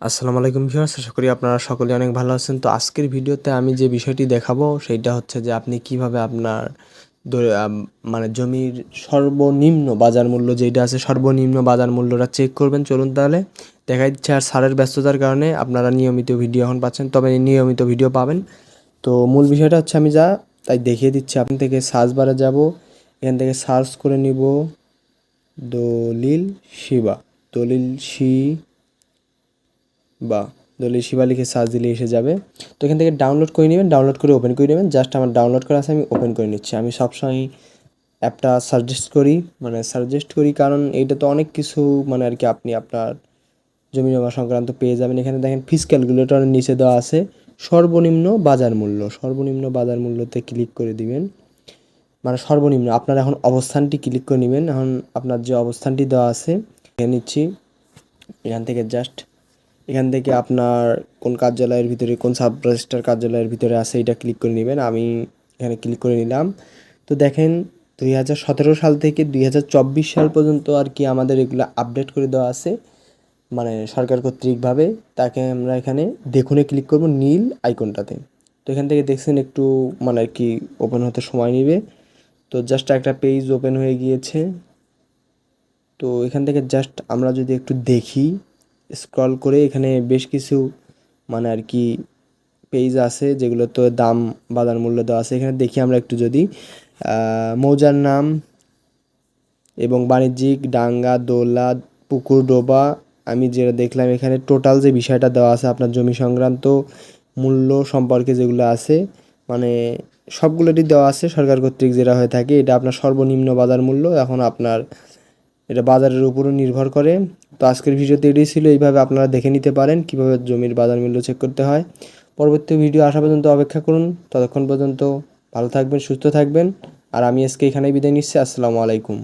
আসসালামু আলাইকুম ভিউয়ার্স, আশা করি আপনারা সকলে অনেক ভালো আছেন। তো আজকের ভিডিওতে আমি যে বিষয়টি দেখাবো, সেইটা হচ্ছে যে আপনি কীভাবে আপনার মানে জমির সর্বনিম্ন বাজার মূল্য যেটা আছে, সর্বনিম্ন বাজার মূল্যটা চেক করবেন। চলুন তাহলে দেখা দিচ্ছে। আর সারের ব্যস্ততার কারণে আপনারা নিয়মিত ভিডিও এখন পাচ্ছেন, তবে নিয়মিত ভিডিও পাবেন। তো মূল বিষয়টা হচ্ছে আমি যা, তাই দেখিয়ে দিচ্ছি। আপনি থেকে সার্চ বারে যাব, এখান থেকে সার্চ করে নিব দলিল শিবা। দলিল শি বা দলিল শিবা লিখে সার্চ দিলে এসে যাবে। তো এখান থেকে ডাউনলোড করে নেবেন ডাউনলোড করে ওপেন করে নেবেন। জাস্ট আমার ডাউনলোড করা আছে, আমি ওপেন করে নিচ্ছি। আমি সবসময় অ্যাপটা সাজেস্ট করি মানে সাজেস্ট করি কারণ এইটা তো অনেক কিছু মানে আর কি আপনি আপনার জমি জমা সংক্রান্ত পেয়ে যাবেন। এখানে দেখেন ফিস ক্যালকুলেটরের নিচে দেওয়া আছে। সর্বনিম্ন বাজার মূল্য, সর্বনিম্ন বাজার মূল্যতে ক্লিক করে দিবেন। মানে সর্বনিম্ন, আপনার এখন অবস্থানটি ক্লিক করে নেবেন। এখন আপনার যে অবস্থানটি দেওয়া আছে, নিচ্ছি। এখান থেকে জাস্ট এখান থেকে আপনার কোন কার্যালয়ের ভিতরে, কোন সাব রেজিস্টার কার্যালয়ের ভিতরে আছে, এটা ক্লিক করে নেবেন। আমি এখানে ক্লিক করে নিলাম। তো দেখেন, দুই হাজার সতেরো সাল থেকে দুই হাজার চব্বিশ সাল পর্যন্ত আর কি আমাদের এগুলো আপডেট করে দেওয়া আছে মানে সরকার কর্তৃকভাবে তাকে আমরা এখানে দেখুনে ক্লিক করব নীল আইকনটাতে তো এখান থেকে দেখছেন একটু মানে আর কি ওপেন হতে সময় নেবে। তো জাস্ট একটা পেজ ওপেন হয়ে গিয়েছে। তো এখান থেকে জাস্ট আমরা যদি একটু দেখি স্ক্রল করে এখানে বেশ কিছু মানে আর কি পেজ আছে যেগুলো তো দাম, বাজার মূল্য দেওয়া আছে। এখানে দেখি আমরা একটু যদি মৌজার নাম এবং বাণিজ্যিক, ডাঙ্গা দোলা পুকুর, ডোবা। আমি যেটা দেখলাম এখানে টোটাল যে বিষয়টা দেওয়া আছে আপনার জমি সংক্রান্ত মূল্য সম্পর্কে যেগুলো আছে মানে সবগুলোরই দেওয়া আছে সরকার কর্তৃক যেটা হয়ে থাকে। এটা আপনার সর্বনিম্ন বাজার মূল্য। এখন আপনার এটা বাজারের উপরও নির্ভর করে। তো আজকের ভিডিওতে এটাই ছিল। এইভাবে আপনারা দেখে নিতে পারেন কীভাবে জমির বাজার মূল্য চেক করতে হয়। পরবর্তী ভিডিও আসা পর্যন্ত অপেক্ষা করুন। ততক্ষণ পর্যন্ত ভালো থাকবেন, সুস্থ থাকবেন। আর আমি আজকে এখানেই বিদায় নিচ্ছি। আসসালামু আলাইকুম।